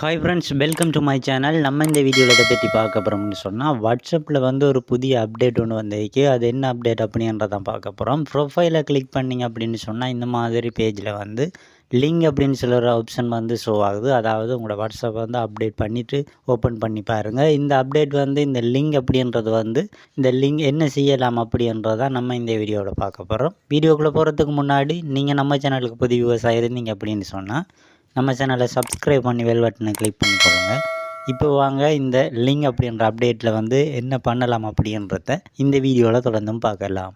Hi friends welcome to my channel நம்ம இந்த வீடியோவில் இதை பற்றி பார்க்க போகிறோம்னு சொன்னால் வாட்ஸ்அப்பில் வந்து ஒரு புதிய அப்டேட் ஒன்று வந்திருக்கு. அது என்ன அப்டேட் அப்படின்றதான் பார்க்க போகிறோம் ப்ரொஃபைலை கிளிக் பண்ணிங்க அப்படின்னு சொன்னால் இந்த மாதிரி பேஜில் வந்து லிங்க் அப்படின்னு சொல்ல ஒரு ஆப்ஷன் வந்து ஷோ ஆகுது. அதாவது உங்களோட வாட்ஸ்அப்பை வந்து அப்டேட் பண்ணிவிட்டு ஓப்பன் பண்ணி பாருங்கள் இந்த அப்டேட் வந்து இந்த லிங்க் அப்படின்றது வந்து இந்த லிங்க் என்ன செய்யலாம் அப்படின்றதான் நம்ம இந்த வீடியோவில் பார்க்க போகிறோம் வீடியோக்குள்ளே போகிறதுக்கு முன்னாடி நீங்கள் நம்ம சேனலுக்கு புதிய விவசாயம் இருந்தீங்க அப்படின்னு சொன்னால் நம்ம சேனலை சப்ஸ்கிரைப் பண்ணி வெல் பட்டனை கிளிக் பண்ணிக்கொள்ளுங்க இப்போ வாங்க இந்த லிங்க் அப்படின்ற அப்டேட்டில் வந்து என்ன பண்ணலாம் அப்படின்றத இந்த வீடியோவில் தொடர்ந்தும் பார்க்கலாம்.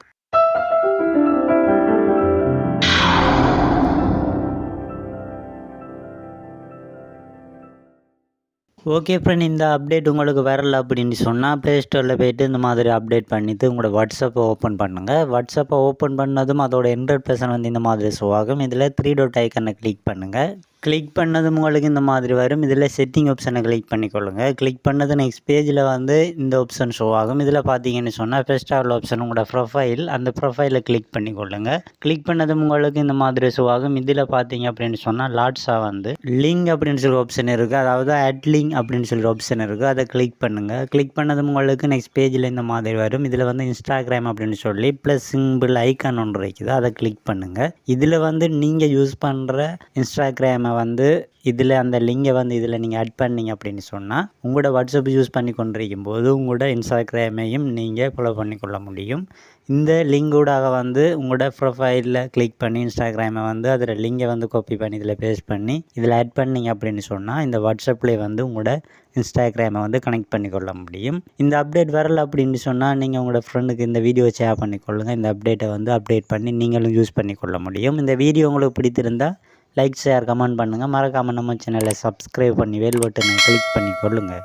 ஓகே ஃப்ரெண்ட் இந்த அப்டேட் உங்களுக்கு வரல அப்படின்னு சொன்னால் ப்ளே ஸ்டோரில் போயிட்டு இந்த மாதிரி அப்டேட் பண்ணிவிட்டு உங்களோட வாட்ஸ்அப்பை ஓப்பன் பண்ணுங்கள் வாட்ஸ்அப்பை ஓப்பன் பண்ணதும் அதோட ஹண்ட்ரட் பர்சன்ட் வந்து இந்த மாதிரி ஷோ ஆகும். இதில் த்ரீ டோட் ஐக்கனை கிளிக் பண்ணுங்கள் கிளிக் பண்ணதும் உங்களுக்கு இந்த மாதிரி வரும். இதில் செட்டிங் ஆப்ஷனை கிளிக் பண்ணிக்கொள்ளுங்கள் கிளிக் பண்ணது நெக்ஸ்ட் பேஜில் வந்து இந்த ஆப்ஷன் ஷோ ஆகும். இதில் பார்த்தீங்கன்னு சொன்னால் ஃபஸ்ட் ஆல் ஆப்ஷன் உங்களோட ப்ரொஃபைல் அந்த ப்ரொஃபைலை கிளிக் பண்ணிக்கொள்ளுங்கள் கிளிக் பண்ணதும் உங்களுக்கு இந்த மாதிரி ஷோ ஆகும். இதில் பார்த்தீங்க அப்படின்னு சொன்னால் லாட்ஸாக வந்து லிங்க் அப்படின்னு சொல்லி ஆப்ஷன் இருக்குது அதாவது அட் லிங்க் அப்படின்னு சொல்லி ஆப்ஷன் இருக்குது அதை கிளிக் பண்ணுங்கள் கிளிக் பண்ணதும் உங்களுக்கு நெக்ஸ்ட் பேஜில் இந்த மாதிரி வரும். இதில் வந்து இன்ஸ்டாகிராம் அப்படின்னு சொல்லி ப்ளஸ் சிம்பிள் ஐக்கான் ஒன்று இருக்குது. அதை கிளிக் பண்ணுங்கள் இதில் வந்து நீங்கள் யூஸ் பண்ணுற இன்ஸ்டாகிராம் வந்து இதில் அந்த லிங்கை வந்து இதில் நீங்கள் ஆட் பண்ணீங்க அப்படின்னு சொன்னால் உங்களோட வாட்ஸ்அப் யூஸ் பண்ணி கொண்டிருக்கும் போது உங்களோட இன்ஸ்டாகிராமையும் நீங்கள் ஃபாலோ பண்ணிக்கொள்ள முடியும். இந்த லிங்கூடாக வந்து உங்களோட ப்ரொஃபைலில் கிளிக் பண்ணி இன்ஸ்டாகிராமை வந்து அதில் லிங்கை வந்து காப்பி பண்ணி இதில் பேஸ்ட் பண்ணி இதில் ஆட் பண்ணீங்க அப்படின்னு சொன்னால் இந்த வாட்ஸ்அப்லேயே வந்து உங்களோட இன்ஸ்டாகிராமை வந்து கனெக்ட் பண்ணிக்கொள்ள முடியும். இந்த அப்டேட் வரல அப்படின்னு சொன்னால் நீங்கள் உங்களோட ஃப்ரெண்டுக்கு இந்த வீடியோ ஷேர் பண்ணிக்கொள்ளுங்கள் இந்த அப்டேட்டை வந்து அப்டேட் பண்ணி நீங்களும் யூஸ் பண்ணிக்கொள்ள முடியும். இந்த வீடியோ உங்களுக்கு பிடித்திருந்தால் லைக் ஷேர் கமெண்ட் பண்ணுங்கள் மறக்காமல் நம்ம சேனலை சப்ஸ்கிரைப் பண்ணி வேல் பட்டனை கிளிக் பண்ணி கொள்ளுங்கள்